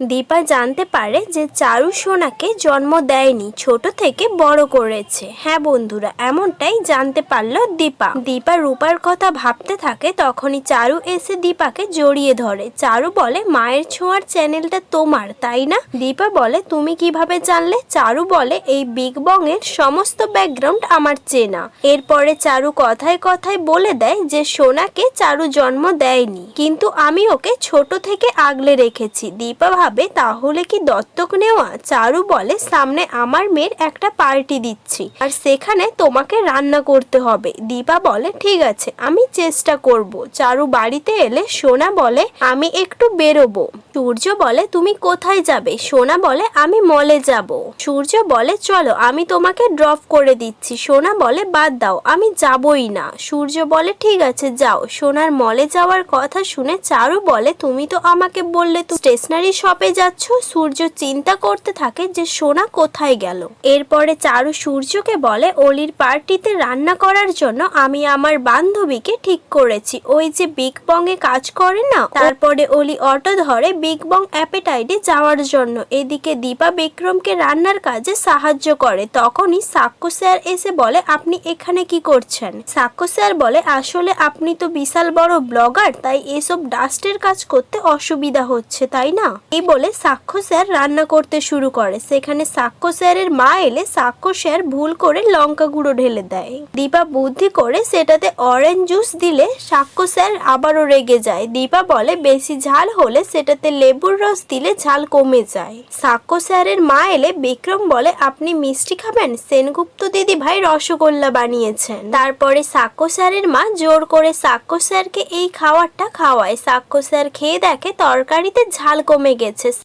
দীপা জানতে পারে যে চারু সোনাকে জন্ম দেয়নি, ছোট থেকে বড় করেছে। হ্যাঁ বন্ধুরা, এমনটাই জানতে পারল দীপা। দীপা রূপার কথা ভাবতে থাকে, তখনই চারু এসে দীপাকে জড়িয়ে ধরে। চারু বলে, মায়ের ছোঁয়ার চ্যানেলটা তোমার, তাই না? দীপা বলে, তুমি কীভাবে জানলে? চারু বলে, এই বিগ বং এর সমস্ত ব্যাকগ্রাউন্ড আমার চেনা। এরপরে চারু কথায় কথায় বলে দেয় যে, সোনাকে চারু জন্ম দেয়নি, কিন্তু আমি ওকে ছোট থেকে আগলে রেখেছি। দীপা ভাবে, তাহলে কি দত্তক নেওয়া? চারু বলে, সামনে আমার মেয়ের একটা পার্টি দিচ্ছি, আর সেখানে তোমাকে রান্না করতে হবে। দীপা বলে, ঠিক আছে, আমি চেষ্টা করব। চারু বাড়িতে এলে সোনা বলে, আমি একটু বেরোবো। সূর্য বলে, তুমি কোথায় যাবে? সোনা বলে, আমি মলে যাব। সূর্য বলে, চলো, আমি তোমাকে ড্রপ করে দিচ্ছি। সোনা বলে, বাদ দাও, আমি যাবই না। সূর্য বলে, ঠিক আছে, যাও। সোনার মলে যাওয়ার কথা শুনে চারু বলে, তুমি তো আমাকে বললে তো, স্টেশনারি শপে যাচ্ছ সূর্য চিন্তা করতে থাকে যে সোনা কোথায় গেল। এরপরে চারু সূর্যকে বলে অলির পার্টিতে রান্না করার জন্য আমি আমার বান্ধবীকে ঠিক করেছি। ওই যে বিগ বং এ কাজ করে না তারপরে অলি অটো ধরে বিগ বং অ্যাপেটাইডে যাওয়ার জন্য। এদিকে দীপা বিক্রমকে রান্নার কাজে সাহায্য করে। তখনই সাক্ষ্য স্যার এসে বলে আপনি এখানে কি করছেন? সাক্ষ্য স্যার বলে আসলে আপনি তো বিশাল বড় ব্লগার তাই এসব ডাস্টের কাজ করতে অসুবিধা হচ্ছে তাই না? এই বলে সাক্ষ্য স্যার রান্না করতে শুরু করে। সেখানে সাক্ষ্য স্যারের মা এলে সাক্ষ্য স্যার ভুল করে লঙ্কা গুঁড়ো ঢেলে দেয়। দীপা বুদ্ধি করে সেটাতে অরেঞ্জ জুস দিলে সাক্ষ্য স্যার আবারও রেগে যায়। দীপা বলে, বেশি ঝাল হলে সেটাতে লেবুর রস দিলে ঝাল কমে যায়। সাক্ষ্য স্যারের মা এলে বিক্রম বলে, আপনি মিষ্টি খাবেন? সেনগুপ্ত দিদি ভাই রসগোল্লা বানিয়েছেন। তারপরে সাক্ষ্য স্যারের মা জোর করে সাক্ষ্য স্যারকে এই খাবারটা খাওয়ায়। সাক্ষ্য স্যার খেয়ে দেখে তরকারিতে ঝাল কমে গেছে। Francis